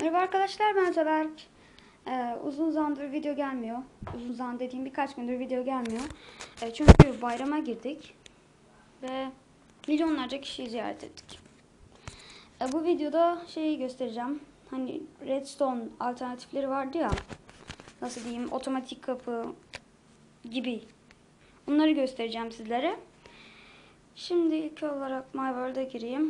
Merhaba arkadaşlar ben Taberk. Ee, uzun zamandır video gelmiyor. Uzun zaman dediğim birkaç gündür video gelmiyor. Ee, çünkü bayrama girdik. Ve milyonlarca kişiyi ziyaret ettik. Ee, bu videoda şeyi göstereceğim. Hani redstone alternatifleri vardı ya. Nasıl diyeyim otomatik kapı gibi. Bunları göstereceğim sizlere. Şimdi ilk olarak My World'a gireyim.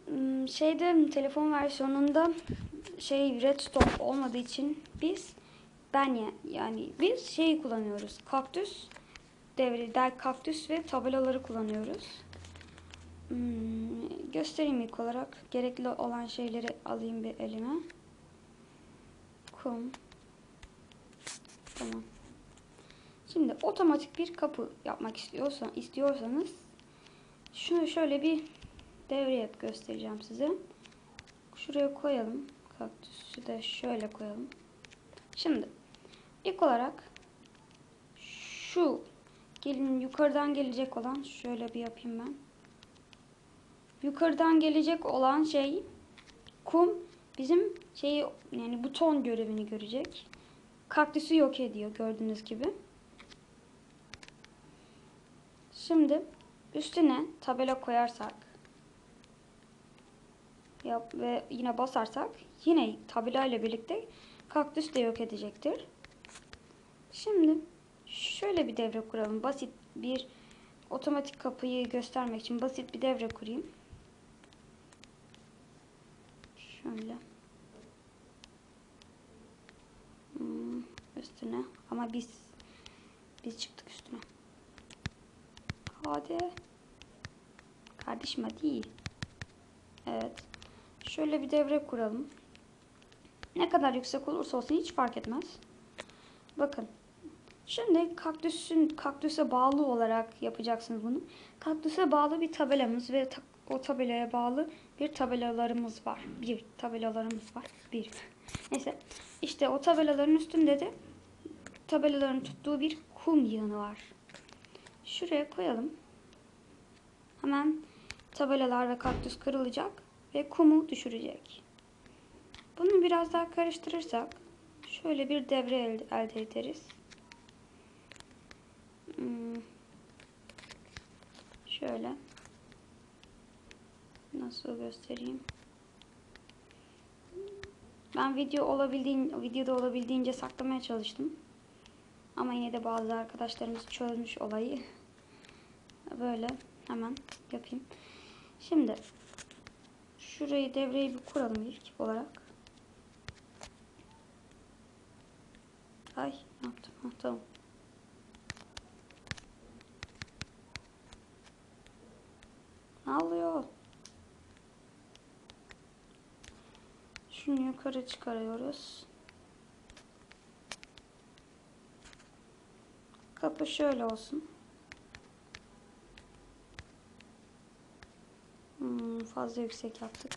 Hmm, Şeyde telefon versiyonunda şey redstone olmadığı için biz ben ya, yani biz şeyi kullanıyoruz. Kaktüs devri, der kaktüs ve tabelaları kullanıyoruz. Hmm, göstereyim ilk olarak. Gerekli olan şeyleri alayım bir elime. Kum. Tamam. Şimdi otomatik bir kapı yapmak istiyorsan istiyorsanız şunu şöyle bir devre yap göstereceğim size. Şuraya koyalım. Kaktüsü de şöyle koyalım. Şimdi ilk olarak şu gelin yukarıdan gelecek olan şöyle bir yapayım ben. Yukarıdan gelecek olan şey kum bizim şeyi yani buton görevini görecek. Kaktüsü yok ediyor gördüğünüz gibi. Şimdi üstüne tabela koyarsak yap ve yine basarsak yine tabela ile birlikte kaktüs de yok edecektir. Şimdi şöyle bir devre kuralım. Basit bir otomatik kapıyı göstermek için basit bir devre kurayım. Şöyle. Hmm, üstüne ama biz biz çıktık üstüne. Hadi. Kardeşim hadi. Evet. Şöyle bir devre kuralım. Ne kadar yüksek olursa olsun hiç fark etmez. Bakın. Şimdi kaktüsün kaktüse bağlı olarak yapacaksınız bunu. Kaktüse bağlı bir tabelamız ve ta o tabelaya bağlı bir tabelalarımız var. Bir tabelalarımız var. Bir. Neyse. İşte o tabelaların üstünde de tabelaların tuttuğu bir kum yığını var. Şuraya koyalım. Hemen tabelalar ve kaktüs kırılacak ve kumu düşürecek. Bunu biraz daha karıştırırsak şöyle bir devre elde, ederiz. Hmm. Şöyle. Nasıl göstereyim? Ben video olabildiğin videoda olabildiğince saklamaya çalıştım. Ama yine de bazı arkadaşlarımız çözmüş olayı. Böyle hemen yapayım. Şimdi şurayı devreyi bir kuralım ilk olarak. Ay ne yaptım? Ha, tamam. Ne oluyor? Şunu yukarı çıkarıyoruz. Kapı şöyle olsun. Hmm, fazla yüksek yaptık.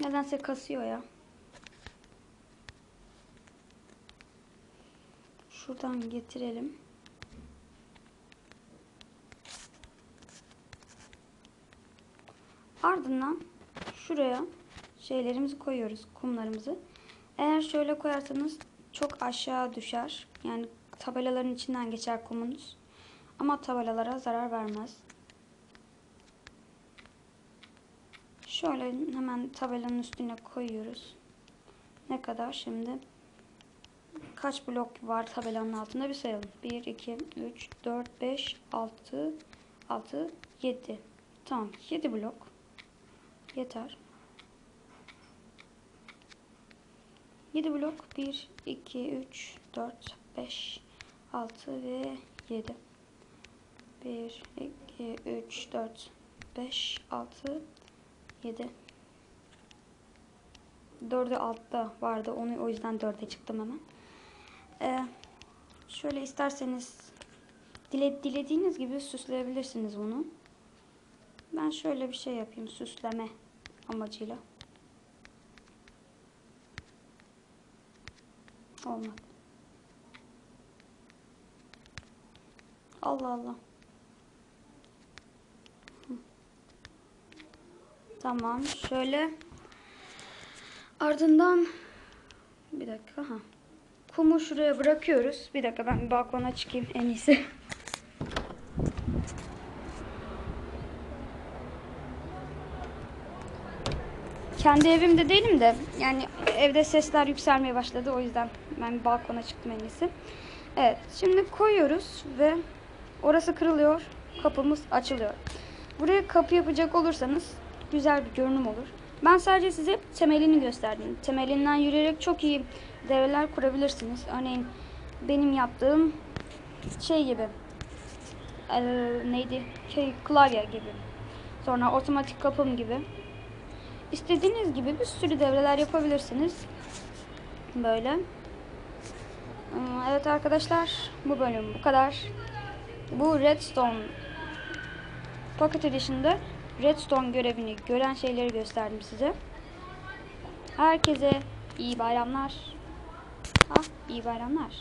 Nedense kasıyor ya. Şuradan getirelim. Ardından şuraya şeylerimizi koyuyoruz, kumlarımızı. Eğer şöyle koyarsanız çok aşağı düşer. Yani tabelaların içinden geçer kumunuz. Ama tabelalara zarar vermez. Şöyle hemen tabelanın üstüne koyuyoruz. Ne kadar şimdi? Kaç blok var tabelanın altında bir sayalım. 1, 2, 3, 4, 5, 6, 6, 7. Tamam 7 blok. Yeter. 7 blok 1, 2, 3, 4, 5, 6 ve 7. 1, 2, 3, 4, 5, 6, 7. 4'ü altta vardı. Onu o yüzden 4'e çıktım hemen. Ee, şöyle isterseniz dile, dilediğiniz gibi süsleyebilirsiniz bunu. Ben şöyle bir şey yapayım süsleme amacıyla. Olmadı. Allah Allah. Tamam şöyle. Ardından bir dakika ha. Kumu şuraya bırakıyoruz. Bir dakika ben bir balkona çıkayım en iyisi. Kendi evimde değilim de yani evde sesler yükselmeye başladı. O yüzden ben bir balkona çıktım en iyisi. Evet şimdi koyuyoruz ve orası kırılıyor kapımız açılıyor. Buraya kapı yapacak olursanız güzel bir görünüm olur. Ben sadece size temelini gösterdim. Temelinden yürüyerek çok iyi devreler kurabilirsiniz. Örneğin benim yaptığım şey gibi eee, neydi şey klavye gibi. Sonra otomatik kapım gibi. İstediğiniz gibi bir sürü devreler yapabilirsiniz. Böyle. Ee, Evet arkadaşlar bu bölüm bu kadar. Bu Redstone Pocket Edition'da Redstone görevini gören şeyleri gösterdim size. Herkese iyi bayramlar. Ah iyi bayramlar.